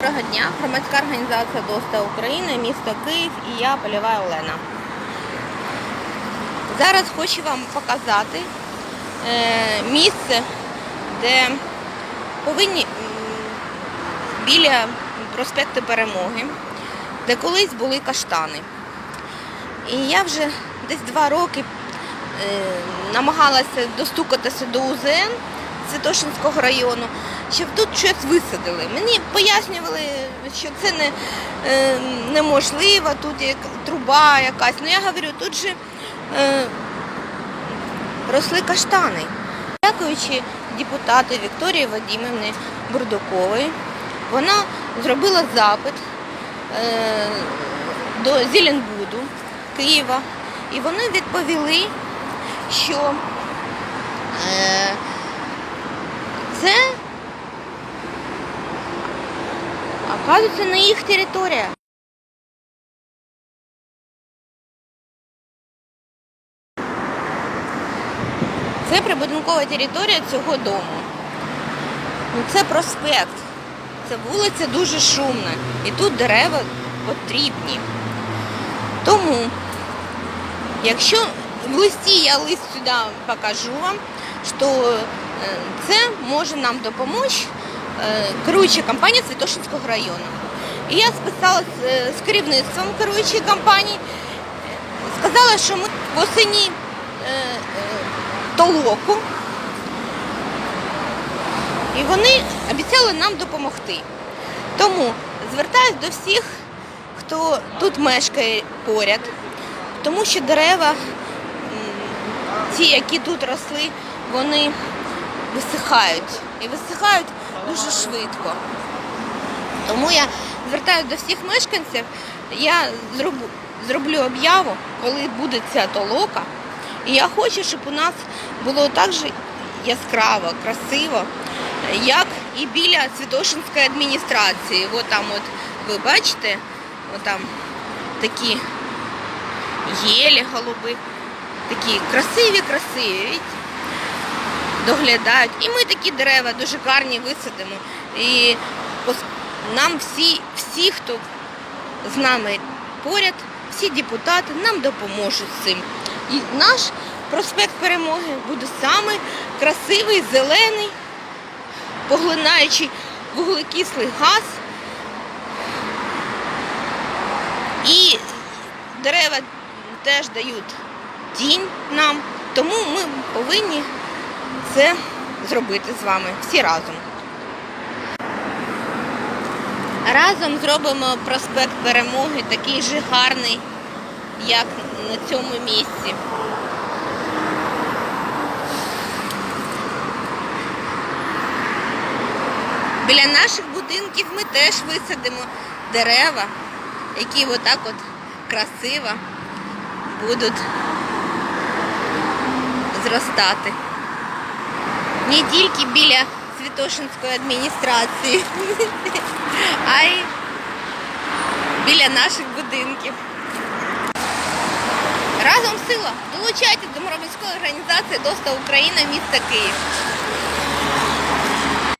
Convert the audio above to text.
Доброго дня, громадська організація ДОСТА України, місто Київ і я Полєва Олена. Зараз хочу вам показати е, місце, де повинні біля проспекту Перемоги, де колись були каштани. І я вже десь два роки е, намагалася достукатися до УЗН Святошинського району, щоб тут щось висадили. Мені пояснювали, що це не, е, неможливо, тут є труба якась. Ну я говорю, тут же е, росли каштани. Дякуючи депутату Вікторії Вадимівні Бурдукової, вона зробила запит е, до Зеленбуду Києва, і вони відповіли, що е, це оказується на їх територія. Це прибудинкова територія цього дому. Ну, Це проспект. Це вулиця дуже шумна. І тут дерева потрібні. Тому, якщо в листі я лист сюди покажу вам, що е, це може нам допомогти е, керуюча компанія Святошинського району. І я списалася з, з керівництвом керуючої компанії, сказала, що ми восені е, е, толоку, і вони обіцяли нам допомогти. Тому звертаюсь до всіх, хто тут мешкає поряд, тому що дерева, ті, які тут росли, вони висихають. І висихають дуже швидко. Тому я звертаюся до всіх мешканців, я зроблю, зроблю об'яву, коли буде ця толока. І я хочу, щоб у нас було так же яскраво, красиво, як і біля Святошинської адміністрації. От там от ви бачите, от там такі єлі голуби, такі красиві-красиві, видите? Доглядають. І ми такі дерева дуже гарні висадимо. І нам всі, всі, хто з нами поряд, всі депутати нам допоможуть цим. І наш проспект Перемоги буде самий красивий, зелений, поглинаючий вуглекислий газ. І дерева теж дають тінь нам, тому ми повинні це зробити з вами всі разом. Разом зробимо проспект Перемоги такий же гарний, як на цьому місці. Біля наших будинків ми теж висадимо дерева, які отак от красиво будуть зростати. Не тільки біля Святошинської адміністрації, а й біля наших будинків. Разом сила! Долучайтесь до громадської організації ДОСТА Україна міста Київ.